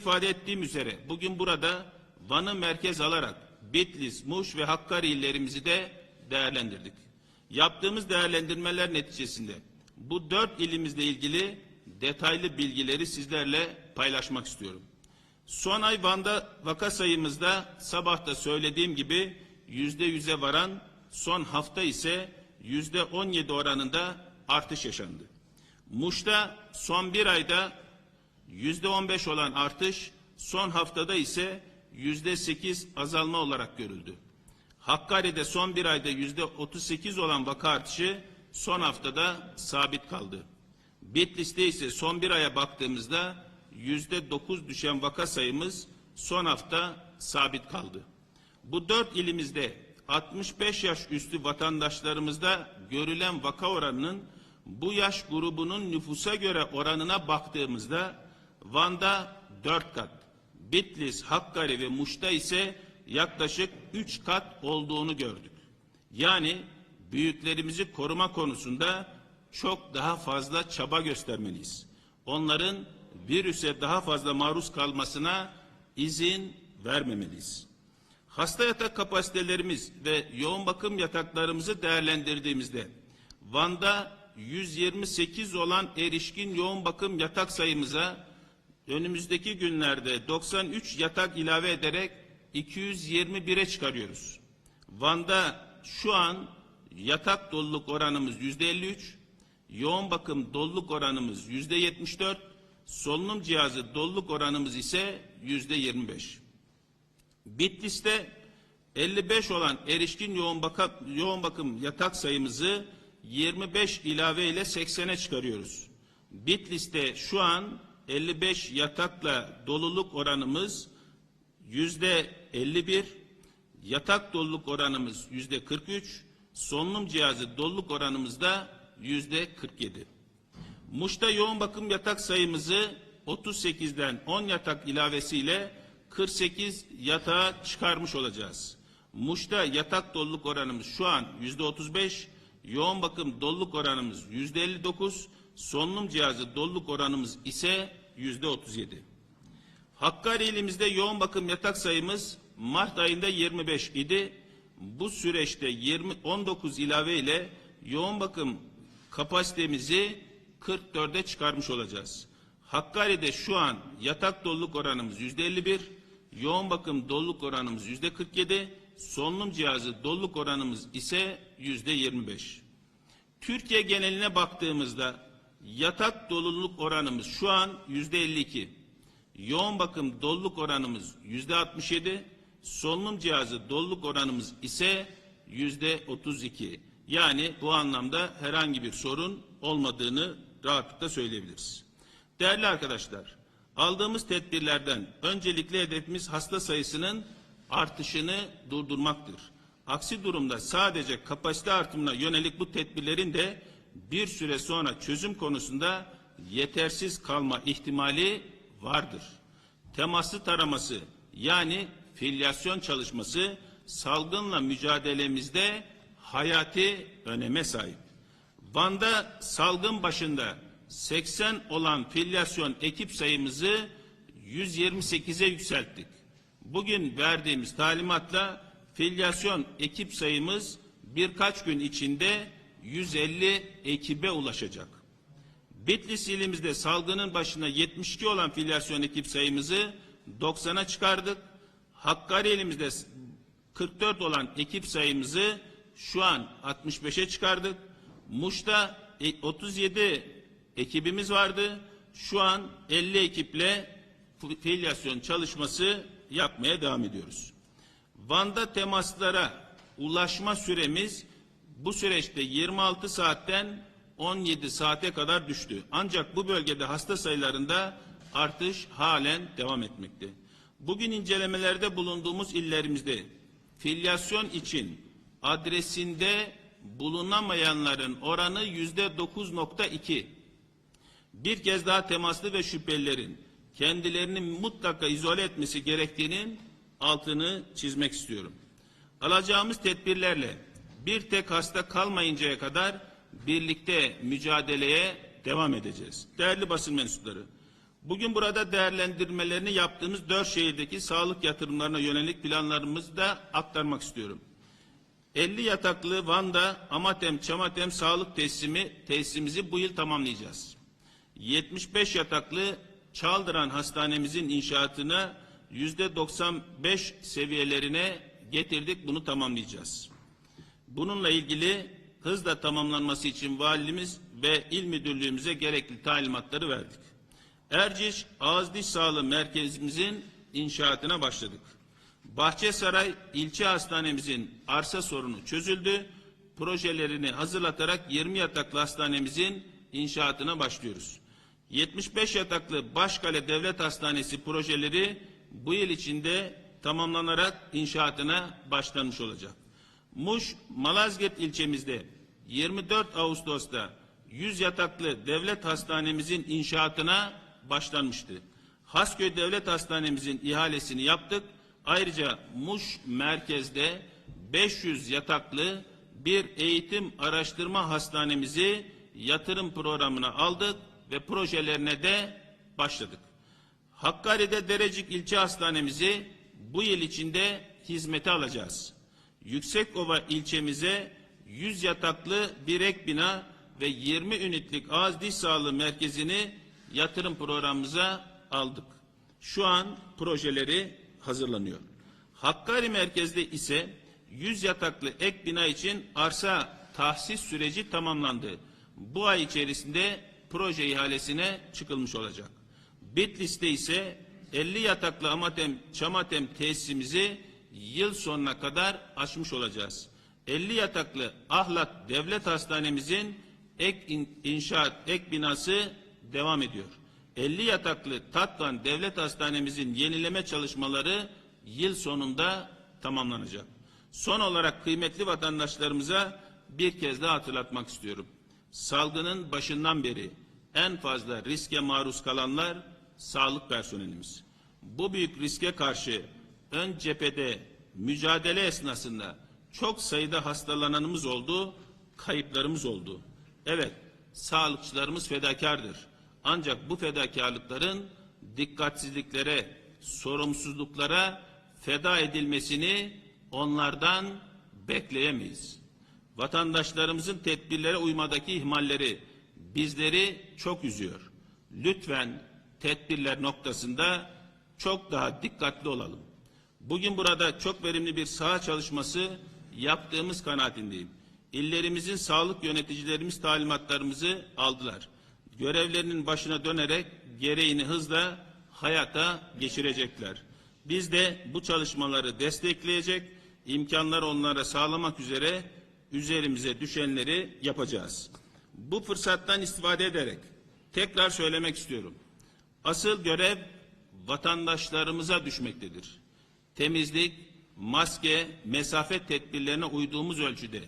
ifade ettiğim üzere bugün burada Van'ı merkez alarak Bitlis, Muş ve Hakkari illerimizi de değerlendirdik. Yaptığımız değerlendirmeler neticesinde bu dört ilimizle ilgili detaylı bilgileri sizlerle paylaşmak istiyorum. Son ay Van'da vaka sayımızda sabahta söylediğim gibi yüzde yüze varan son hafta ise yüzde on yedi oranında artış yaşandı. Muş'ta son bir ayda yüzde on beş olan artış son haftada ise yüzde sekiz azalma olarak görüldü. Hakkari'de son bir ayda yüzde otuz sekiz olan vaka artışı son haftada sabit kaldı. Bitlis'te ise son bir aya baktığımızda yüzde dokuz düşen vaka sayımız son hafta sabit kaldı. Bu dört ilimizde 65 yaş üstü vatandaşlarımızda görülen vaka oranının bu yaş grubunun nüfusa göre oranına baktığımızda Van'da 4 kat, Bitlis, Hakkari ve Muş'ta ise yaklaşık 3 kat olduğunu gördük. Yani büyüklerimizi koruma konusunda çok daha fazla çaba göstermeliyiz. Onların virüse daha fazla maruz kalmasına izin vermemeliyiz. Hasta yatak kapasitelerimiz ve yoğun bakım yataklarımızı değerlendirdiğimizde Van'da 128 olan erişkin yoğun bakım yatak sayımıza önümüzdeki günlerde 93 yatak ilave ederek 221'e çıkarıyoruz. Van'da şu an yatak doluluk oranımız yüzde 53, yoğun bakım doluluk oranımız yüzde 74, solunum cihazı doluluk oranımız ise yüzde 25. Bitlis'te 55 olan erişkin yoğun, baka, yoğun bakım yatak sayımızı 25 ilave ile 80'e çıkarıyoruz. Bitlis'te şu an 55 yatakla doluluk oranımız yüzde 51, yatak doluluk oranımız yüzde 43, solunum cihazı doluluk oranımız da yüzde 47. Muş'ta yoğun bakım yatak sayımızı 38'den 10 yatak ilavesiyle 48 yatağa çıkarmış olacağız. Muş'ta yatak doluluk oranımız şu an yüzde 35, yoğun bakım doluluk oranımız yüzde 59, solunum cihazı doluluk oranımız ise yüzde 37. Hakkari ilimizde yoğun bakım yatak sayımız Mart ayında 25 idi. Bu süreçte 20 19 ilave ile yoğun bakım kapasitemizi 44'e çıkarmış olacağız. Hakkari'de şu an yatak doluluk oranımız yüzde 51, yoğun bakım doluluk oranımız yüzde 47, solunum cihazı doluluk oranımız ise yüzde 25. Türkiye geneline baktığımızda yatak doluluk oranımız şu an yüzde 52. Yoğun bakım doluluk oranımız yüzde 67. Solunum cihazı doluluk oranımız ise yüzde 32. Yani bu anlamda herhangi bir sorun olmadığını rahatlıkla söyleyebiliriz. Değerli arkadaşlar, aldığımız tedbirlerden öncelikli hedefimiz hasta sayısının artışını durdurmaktır. Aksi durumda sadece kapasite artımına yönelik bu tedbirlerin de bir süre sonra çözüm konusunda yetersiz kalma ihtimali vardır. Temaslı taraması yani filyasyon çalışması salgınla mücadelemizde hayati öneme sahip. Van'da salgın başında 80 olan filyasyon ekip sayımızı 128'e yükselttik. Bugün verdiğimiz talimatla filyasyon ekip sayımız birkaç gün içinde 150 ekibe ulaşacak. Bitlis ilimizde salgının başına 72 olan filyasyon ekip sayımızı 90'a çıkardık. Hakkari ilimizde 44 olan ekip sayımızı şu an 65'e çıkardık. Muş'ta 37 ekibimiz vardı. Şu an 50 ekiple filyasyon çalışması yapmaya devam ediyoruz. Van'da temaslara ulaşma süremiz bu süreçte 26 saatten 17 saate kadar düştü. Ancak bu bölgede hasta sayılarında artış halen devam etmekte. Bugün incelemelerde bulunduğumuz illerimizde filyasyon için adresinde bulunamayanların oranı yüzde 9.2. Bir kez daha temaslı ve şüphelilerin kendilerini mutlaka izole etmesi gerektiğinin altını çizmek istiyorum. Alacağımız tedbirlerle bir tek hasta kalmayıncaya kadar birlikte mücadeleye devam edeceğiz. Değerli basın mensupları, Bugün burada değerlendirmelerini yaptığımız dört şehirdeki sağlık yatırımlarına yönelik planlarımızı da aktarmak istiyorum. 50 yataklı Van'da Amatem Çamatem sağlık tesisimi, tesisimizi bu yıl tamamlayacağız. 75 yataklı Çaldıran Hastanemizin inşaatına yüzde 95 seviyelerine getirdik. Bunu tamamlayacağız. Bununla ilgili hızla tamamlanması için valimiz ve il müdürlüğümüze gerekli talimatları verdik. Erciş Ağız Diş Sağlığı Merkezimizin inşaatına başladık. Bahçesaray ilçe hastanemizin arsa sorunu çözüldü. Projelerini hazırlatarak 20 yataklı hastanemizin inşaatına başlıyoruz. 75 yataklı Başkale Devlet Hastanesi projeleri bu yıl içinde tamamlanarak inşaatına başlanmış olacak. Muş Malazgirt ilçemizde 24 Ağustos'ta 100 yataklı devlet hastanemizin inşaatına başlanmıştı. Hasköy Devlet Hastanemizin ihalesini yaptık. Ayrıca Muş merkezde 500 yataklı bir eğitim araştırma hastanemizi yatırım programına aldık ve projelerine de başladık. Hakkari'de Derecik İlçe Hastanemizi bu yıl içinde hizmete alacağız. Yüksekova ilçemize 100 yataklı bir ek bina ve 20 ünitlik ağız diş sağlığı merkezini yatırım programımıza aldık. Şu an projeleri hazırlanıyor. Hakkari merkezde ise 100 yataklı ek bina için arsa tahsis süreci tamamlandı. Bu ay içerisinde proje ihalesine çıkılmış olacak. Bitlis'te ise 50 yataklı Amatem Çamatem tesisimizi yıl sonuna kadar açmış olacağız. 50 yataklı Ahlat Devlet Hastanemizin ek in- inşaat ek binası devam ediyor. 50 yataklı Tatvan Devlet Hastanemizin yenileme çalışmaları yıl sonunda tamamlanacak. Son olarak kıymetli vatandaşlarımıza bir kez daha hatırlatmak istiyorum. Salgının başından beri en fazla riske maruz kalanlar sağlık personelimiz. Bu büyük riske karşı ön cephede mücadele esnasında çok sayıda hastalananımız oldu, kayıplarımız oldu. Evet, sağlıkçılarımız fedakardır. Ancak bu fedakarlıkların dikkatsizliklere, sorumsuzluklara feda edilmesini onlardan bekleyemeyiz. Vatandaşlarımızın tedbirlere uymadaki ihmalleri bizleri çok üzüyor. Lütfen tedbirler noktasında çok daha dikkatli olalım. Bugün burada çok verimli bir saha çalışması yaptığımız kanaatindeyim. İllerimizin sağlık yöneticilerimiz talimatlarımızı aldılar. Görevlerinin başına dönerek gereğini hızla hayata geçirecekler. Biz de bu çalışmaları destekleyecek, imkanları onlara sağlamak üzere üzerimize düşenleri yapacağız. Bu fırsattan istifade ederek tekrar söylemek istiyorum. Asıl görev vatandaşlarımıza düşmektedir. Temizlik, maske, mesafe tedbirlerine uyduğumuz ölçüde